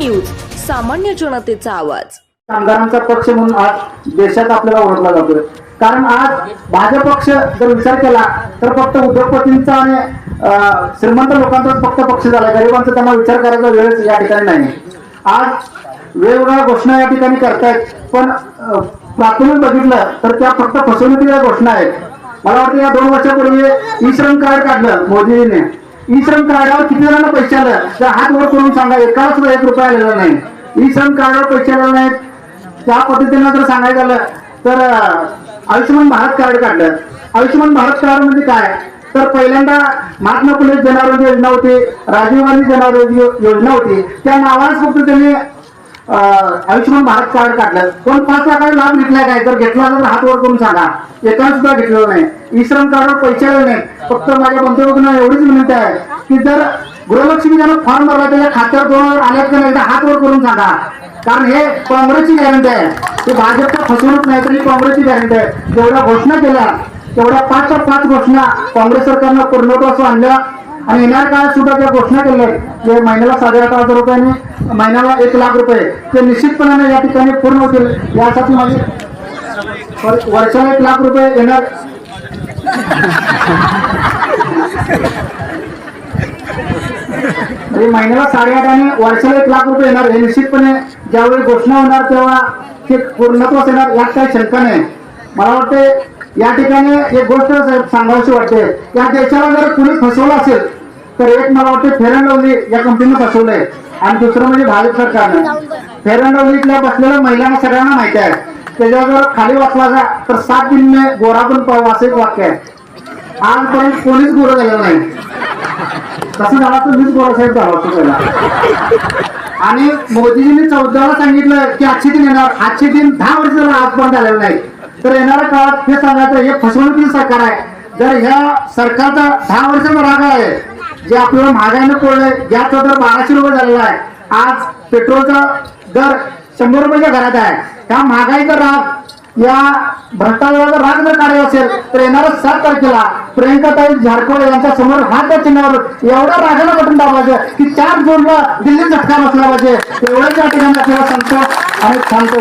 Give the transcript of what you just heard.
सामान्य जनतेचा आवाज. कामगारांचा पक्ष म्हणून आज देशात आपल्याला ओळखला जातोय. कारण आज भाजप पक्ष जर विचार केला तर फक्त उद्योगपतींचा आणि श्रीमंत लोकांचाच फक्त पक्ष झाला गरिबांचा त्यांना विचार करायचा वेळच या ठिकाणी नाही. आज वेगवेगळ्या घोषणा या ठिकाणी करतायत पण प्राथमिक बघितलं तर त्या फक्त फसवणुकीच्या घोषणा आहेत. मला वाटतं या दोन वर्षापूर्वी ई श्रम कार्ड काढलं मोदीजीने. ई श्रम कार्डावर किती जणांना पैसे आलं? तर हात वर करून सांगा एकाला सुद्धा एक रुपया आलेला नाही. ई श्रम कार्डावर पैसे आलेले नाही त्या पद्धतीनं जर सांगायचं झालं तर आयुष्यमान भारत कार्ड काढलं. आयुष्यमान भारत कार्ड म्हणजे काय? तर पहिल्यांदा महात्मा फुले जनारोग्य योजना होती राजीव गांधी जन आरोग्य योजना होती. त्या नावालाच फक्त त्यांनी आयुष्यमान भारत कार्ड काढलं. पण पाच लाखाचा लाभ घेतलाय काय? तर घेतला तर हात वर करून सांगा. एकाने सुद्धा घेतलेलं नाही. ई श्रम कार्डवर पैसे नाही. फक्त माझ्या पंतप्रधान एवढीच विनंती आहे की जर गृहलक्ष्मी ज्यानं फॉर्म भरला त्याच्या खात्यावर दोन हजार आल्यात का नाही हात वर करून सांगा. कारण हे काँग्रेसची गॅरंटी आहे. ते भाजपचा फसवणूक नाही तर ही काँग्रेसची गॅरंटी आहे. जेवढ्या घोषणा केल्या तेवढ्या पाचच्या पाच घोषणा काँग्रेस सरकारनं पूर्णत्वास आणल्या. आणि येणार काळात सुद्धा ज्या घोषणा केल्या आहेत, जे महिन्याला साडेआठ हजार रुपयाने महिन्याला एक लाख रुपये ते निश्चितपणाने या ठिकाणी पूर्ण होतील. यासाठी माझी वर्षाला एक लाख रुपये येणार. म्हणजे महिन्याला साडेआठ आणि वर्षाला एक लाख रुपये येणार. हे निश्चितपणे ज्यावेळी घोषणा होणार तेव्हा ते पूर्णत्वास येणार यात काही शंका नाही. मला वाटते या ठिकाणी एक गोष्ट साहेब सांगावीशी वाटते. या देशाला जर कुणी फसवलं असेल तर एक मला वाटतं फेअर या कंपनीनं बसवलंय आणि दुसरं म्हणजे भाजप सरकारनं. फेअर बसलेल्या महिलांना सगळ्यांना माहिती आहे. त्याच्यावर खाली वाचला जा तर सात दिन मे गोरा पण पाव असं एक वाक्य आहे. आजपर्यंत कोणीच गोरं झालेलं नाही. तसं झाला तर मीच गोरा साहेब झाला होतो त्याला आणि मोदीजींनी चौदाला सांगितलं की आजचे दिन येणार. आजचे दिन दहा वर्ष झालं आजपर्यंत झालेलं नाही. तर येणाऱ्या काळात हे सांगायचं हे फसवणुकीचं सरकार आहे. जर ह्या सरकारचा दहा वर्षाचा राग आहे जे आपल्याला महागाईनं पडलंय गॅसचा दर बाराशे रुपये झालेला आहे आज पेट्रोलचा दर शंभर रुपयाच्या घरात आहे. त्या महागाईचा राग या भ्रष्टाचाराचा राग जर कार्य असेल तर येणाऱ्या सात तारखेला प्रियंकाताई झारखोड यांच्या समोर हात चिन्हावर एवढा रागाला बटन दाबायचं की चार जोडला दिल्ली झटका बसला पाहिजे. एवढ्याच या ठिकाणी आपल्याला सांगतो आणि थांबतो